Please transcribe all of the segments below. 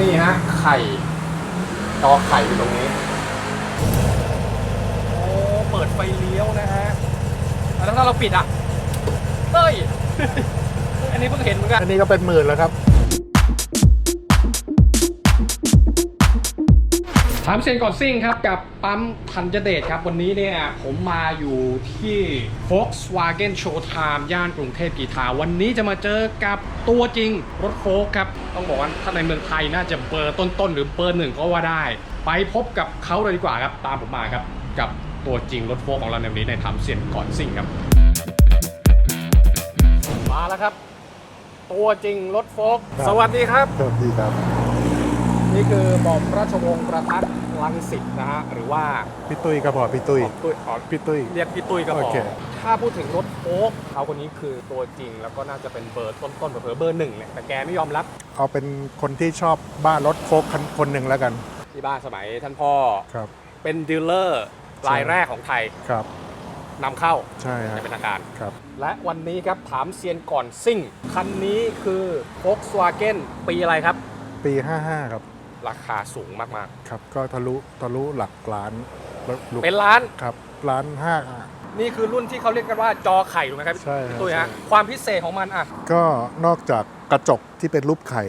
นี่ฮะ ไข่ตอไข่อยู่ตรงนี้ โอ้ เปิดไฟเลี้ยวนะฮะแล้วถ้าเราปิดอะ เต้ย อันนี้เพิ่งเห็นเหมือนกัน อันนี้ก็เป็นหมื่นแล้วครับ ถามเซนก่อนซิ่งครับกับปั๊มทันเจเดชครับ วันนี้เนี่ยผมมาอยู่ที่ Volkswagen Showtime ย่านกรุงเทพกีทา วันนี้จะมาเจอกับตัวจริงรถโฟล์คครับ ต้องบอกว่าถ้าในเมืองไทยน่าจะเบอร์ต้นๆ หรือเบอร์หนึ่งก็ว่าได้ ไปพบกับเขาเลยดีกว่าครับ ตามผมมาครับ กับตัวจริงรถโฟล์คของเราในวันนี้ในถามเซียนก่อนซิ่งครับ มาแล้วครับ ตัวจริงรถโฟล์คครับสวัสดีครับสวัสดีครับ นี่คือหม่อมราชวงศ์ประทัดลังสิตนะฮะหรือว่าพี่ตุ้ยก็พอพี่ตุ้ยอ๋อตุ้ยอ๋อพี่ตุ้ยเรียกพี่ตุ้ยก็พโออเค ถ้าพูดถึงรถโอ๊กเขาคนนี้คือตัวจริง แล้วก็น่าจะเป็นเบอร์ต้นๆเผลอๆเบอร์หนึ่งเนี่ยแต่แกไม่ยอมรับเอาเป็นคนที่ชอบบ้านรถโฟกคันคนหนึ่งแล้วกันที่บ้านสมัยท่านพ่อ ครับ เป็นดีลเลอร์รายแรกของไทยครับ นำเข้าใช่ในฮะเป็นทางการ ครับ และวันนี้ครับถามเซียนก่อนซิ่ง คันนี้คือ Volkswagen ปีอะไรครับ ปี 55 ครับ ราคาสูงมากครับก็ทะลุทะลุหลักล้านแล้วลูกๆเป็นล้าน ครับล้านห้าอะนี่คือรุ่นที่เขาเรียกกันว่าจอไข่ถูกไหมครับใช่ครับพี่ตุ้ยฮะ ใช่ ความพิเศษของมันอะ ก็นอกจากกระจกที่เป็นรูปไข่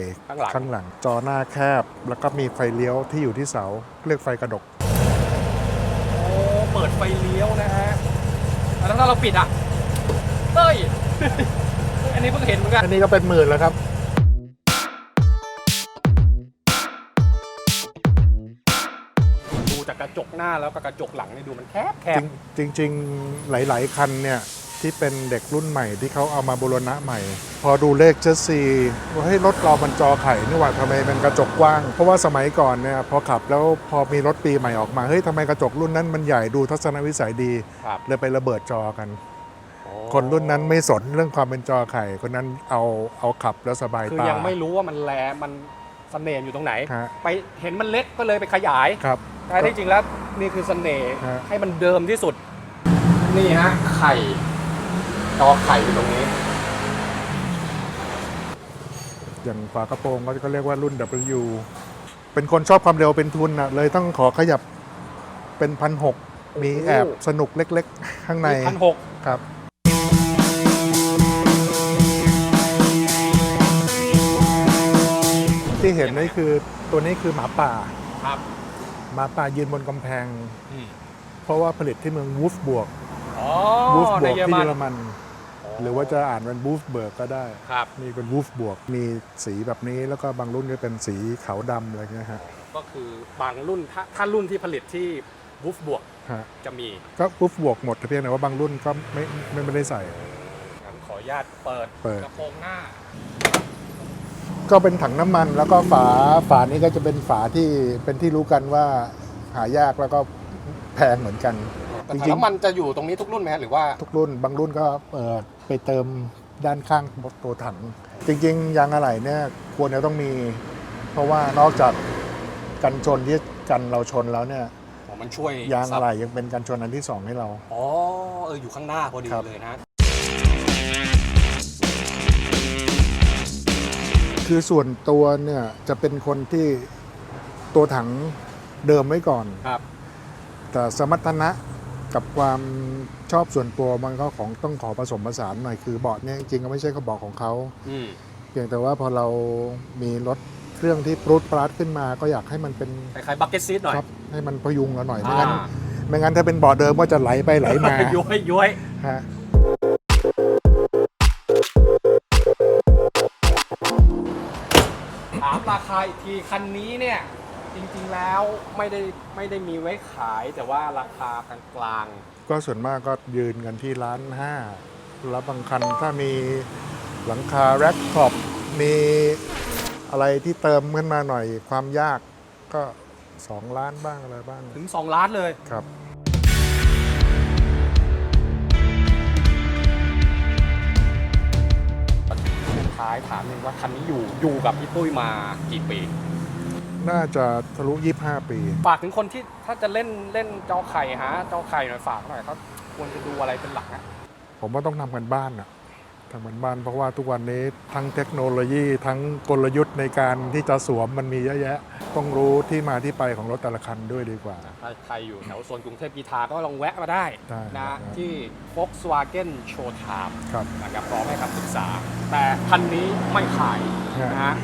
ข้างหลัง จอหน้าแคบ แล้วก็มีไฟเลี้ยวที่อยู่ที่เสา เรียกไฟกระดก โอ้ เปิดไฟเลี้ยวนะฮะ แล้วถ้าเราปิดอะ เต้ย อันนี้เพิ่งเห็นเหมือนกัน อันนี้ก็เป็นหมื่นแล้วครับ ระจกหน้าแล้วกับกระจกหลังนี่ดูมันแคบแคบจริงจริงๆ หลาย ๆ คันเนี่ยที่เป็นเด็กรุ่นใหม่ที่เขาเอามาบูรณะใหม่ พอดูเลขเชสซีว่าให้ยรถเรามันจอไข่นี่หว่าทำไมเป็นกระจกกว้าง เพราะว่าสมัยก่อนเนี่ยพอขับแล้วพอมีรถปีใหม่ออกมาเฮ้ยทำไมกระจกรุ่นนั้นมันใหญ่ดูทัศนวิสัยดีครับเลยไประเบิดจอกันโอ้คนรุ่นนั้นไม่สนเรื่องความเป็นจอไข่ คนนั้นเอาเอาขับแล้วสบายคือตายังไม่รู้ว่ามันแลมันเสน่ห์อยู่ตรงไหน ฮะไปเห็นมันเล็กก็เลยไปขยาย ครับ แต่ที่จริงแล้วนี่คือเสน่ห์ฮะ ให้มันเดิมที่สุด นี่ฮะไข่จอไข่อยู่ตรงนี้ อย่างฝากระโปรงก็ก็เรียกว่ารุ่น W เป็นคนชอบความเร็วเป็นทุนนะเลยต้องขอขยับเป็นพันหกมีแอบสนุกเล็กๆ ข้างในพันหกครับ ที่เห็นนี่คือตัวนี้คือหมาป่า ครับ หมาป่ายืนบนกำแพง อืมเพราะว่าผลิตที่เมืองวูฟบวกอ๋อวูฟบในวกเยอรที่มันเยอรมัน หรือว่าจะอ่านเป็นวูฟเบิร์กก็ได้ ครับนี่เป็นวูฟบวก มีสีแบบนี้แล้วก็บางรุ่นก็เป็นสีขาวดำอะไรเงี้ยฮะก็คือบางรุ่นถ้าถ้ารุ่นที่ผลิตที่วูฟบวกฮะจะมีก็วูฟบวกหมดแต่เพียงแต่ว่าบางรุ่นก็ไม่ไม่ไม่ได้ใส่ งั้นขออนุญาตเปิดเปิด กระโปรงหน้า ก็เป็นถังน้ำมันแล้วก็ฝาฝานี้ก็จะเป็นฝาที่เป็นที่รู้กันว่าหายากแล้วก็แพงเหมือนกัน แต่จถังริงน้ำมันจะอยู่ตรงนี้ทุกรุ่นไหมฮะหรือว่าๆทุกรุ่นบางรุ่นก็เปิดไปเติมด้านข้างตัวถัง จริงๆ ยางอะไหล่เนี่ยควรจะต้องมี เพราะว่านอกจากกันชนที่กันเราชนแล้วเนี่ยอ๋อมันช่วยยางอะไหล่ยังเป็นกันชนอันที่สองให้เรา อ๋อเอออยู่ข้างหน้าพอดีครับ เลยนะ คือส่วนตัวเนี่ยจะเป็นคนที่ตัวถังเดิมไว้ก่อน ครับ แต่สมรรถนะกับความชอบส่วนตัวมันก็ของต้องขอผสมผสานหน่อยคือเบาะเนี่ยจริงๆก็ไม่ใช่กระบอกของเขา อืมเพียงแต่ว่าพอเรามีรถเครื่องที่ปรุดปราดขึ้นมา ก็อยากให้มันเป็นคล้ายๆบักเก็ตซีทหน่อยครับให้มันพยุงเราหน่อยไม่งั้นอ่าไม่งั้นถ้าเป็นเบาะเดิมก็จะไหลไปไหลมาย้วยย้วยฮะ ราคาอีกทีคันนี้เนี่ยจริงๆแล้วไม่ได้ไม่ได้มีไว้ขายแต่ว่าราคากลางก็ส่วนมากก็ยืนกันที่ร้านห้าแล้วบางคันถ้ามีหลังคาแร็คท็อปมีอะไรที่เติมขึ้นมาหน่อยความยากก็ 2 ล้านบ้างอะไรบ้างๆถึง 2 ล้านเลย ครับ ท้ายถามหนึ่งว่าคันนี้อยู่อยู่กับพี่ตุ้ยมากี่ปี น่าจะทะลุ 25 ปี ฝากถึงคนที่ถ้าจะเล่นเล่นจอไข่ฮะจอไข่หน่อยฝากหน่อยเขาควรจะดูอะไรเป็นหลักนะผมว่าต้องทำกันบ้านอะ ทางเหมือนบ้านเพราะว่าทุกวันนี้ทั้งเทคโนโลยีทั้งกลยุทธ์ในการที่จะสวมมันมีเยอะแยะ ต้องรู้ที่มาที่ไปของรถแต่ละคันด้วยดีกว่า ถ้าใครอยู่แถวโซนกรุงเทพกีทาก็ลองแวะมาได้ได้นะครับที่ Volkswagen Showtime ครับ นะครับพร้อมให้คำปรึกษา แต่คันนี้ไม่ขายครับนะฮะ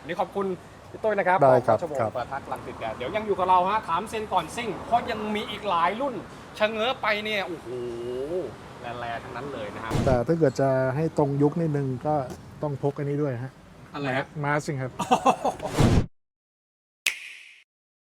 วันนี่ขอบคุณ พี่ตุ้ยนะครับได้ครับขอชั่วโมงครับเปิดทักลังติดแดดเดี๋ยวยังอยู่กับเราฮะถามเซนก่อนซิ่งเพราะยังมีอีกหลายรุ่นชะเง้อไปเนี่ยโอ้โหแร่ๆทั้งนั้นเลยนะฮะแต่ถ้าเกิดจะให้ตรงยุคนิดนึงก็ต้องพกอันนี้ด้วยฮะอะไรฮะ มาสิครับ